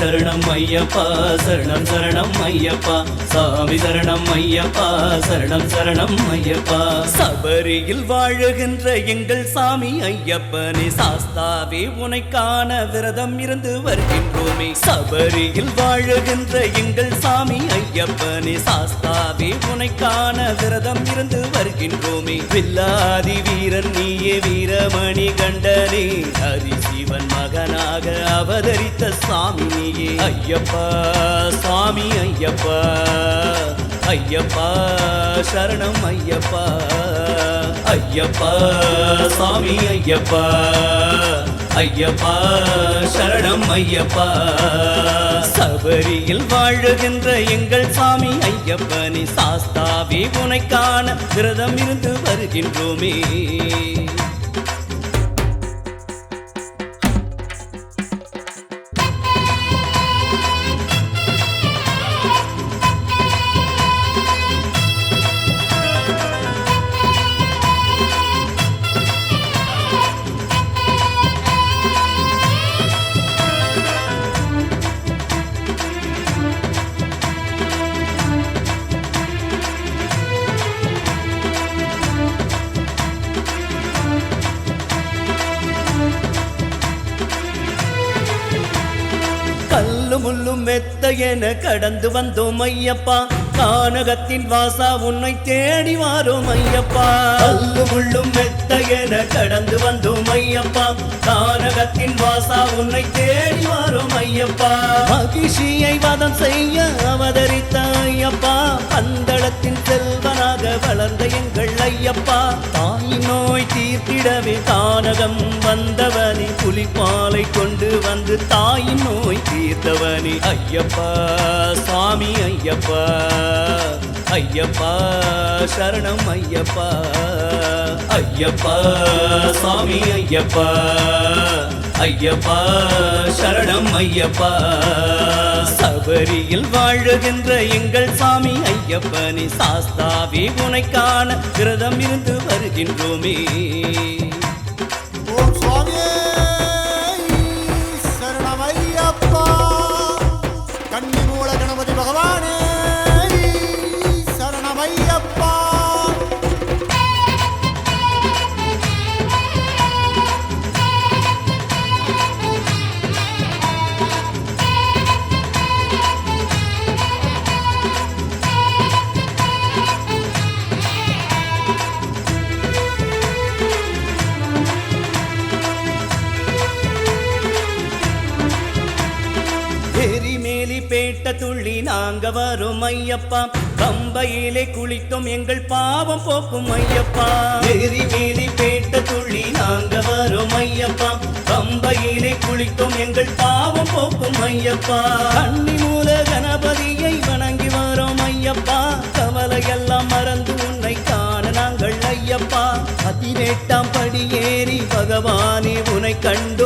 சரணம் ஐயப்பா சரணம் சரணம் ஐயப்பா. சாமி சரணம் ஐயப்பா சரணம் சரணம் ஐயப்பா. சபரியில் வாழுகின்ற எங்கள் சாமி ஐயப்பனே சாஸ்தாவே உனைக்கான விரதம் இருந்து வருகின்றோமே. சபரியில் வாழுகின்ற எங்கள் சாமி ஐயப்பனே சாஸ்தாவே உனைக்கான விரதம் இருந்து வருகின்றோமே. வில்லாதி வீரன் நீயே வீரமணி கண்டனே. ஹரி சிவன் மகனாக அவதரித்த சாமி நீயே. ஐயப்பா சுவாமி ஐயப்பா ஐயப்பா சரணம் ஐயப்பா. ஐயப்பா சாமி ஐயப்பா. ஐயப்பா சரணம் ஐயப்பா. சபரியில் வாழுகின்ற எங்கள் சாமி ஐயப்பனி சாஸ்தாவி உனைக்கான விரதம் இருந்து வருகின்றோமே. மெத்த என கடந்து வந்தோம் ஐயப்பா. கானகத்தின் வாசா உன்னை தேடி வாரோம் ஐயப்பா. கல்லு முள்ளும் மெத்த என கடந்து வந்தோம் ஐயப்பா. கானகத்தின் வாசா உன்னை தேடி வாரோம் ஐயப்பா. மகிழ்ச்சியை வதம் செய்ய அவதரித்த ஐயப்பா. பந்தளத்தின் செல்வனாக வளர்ந்த எங்கள் ஐயப்பா. தாய் தானகம் வந்தவனே புலிப்பாலை கொண்டு வந்து தாயின் நோய் தீர்த்தவனே. ஐயப்பா சுவாமி ஐயப்பா ஐயப்பா சரணம் ஐயப்பா ஐயப்பா சுவாமி ஐயப்பா. ஐயப்பா சரணம் ஐயப்பா. சபரியில் வாழுகின்ற எங்கள் சாமி ஐயப்பனி சாஸ்தாவே உனைக்கான விரதம் இருந்து வருகின்றோமே. ஓம் சுவாமியே சரணம் ஐயப்பா. பேட்ட துள்ளி நாங்க வரும் ஐயப்பா. பம்பையிலே குளித்தோம் எங்கள் பாவம் போக்கும் ஐயப்பா. எரிமேலி பேட்ட துள்ளி நாங்க வரும் ஐயப்பா. பம்பையிலே குளித்தோம் எங்கள் பாவம் போக்கும் ஐயப்பா. கண்ணி மூல கணபதியை வணங்கி வரோம் ஐயப்பா. கவலையெல்லாம் மறந்து உன்னை காண நாங்கள் ஐயப்பா. பதினெட்டாம் படி ஏறி பகவானே உனை கண்டோம்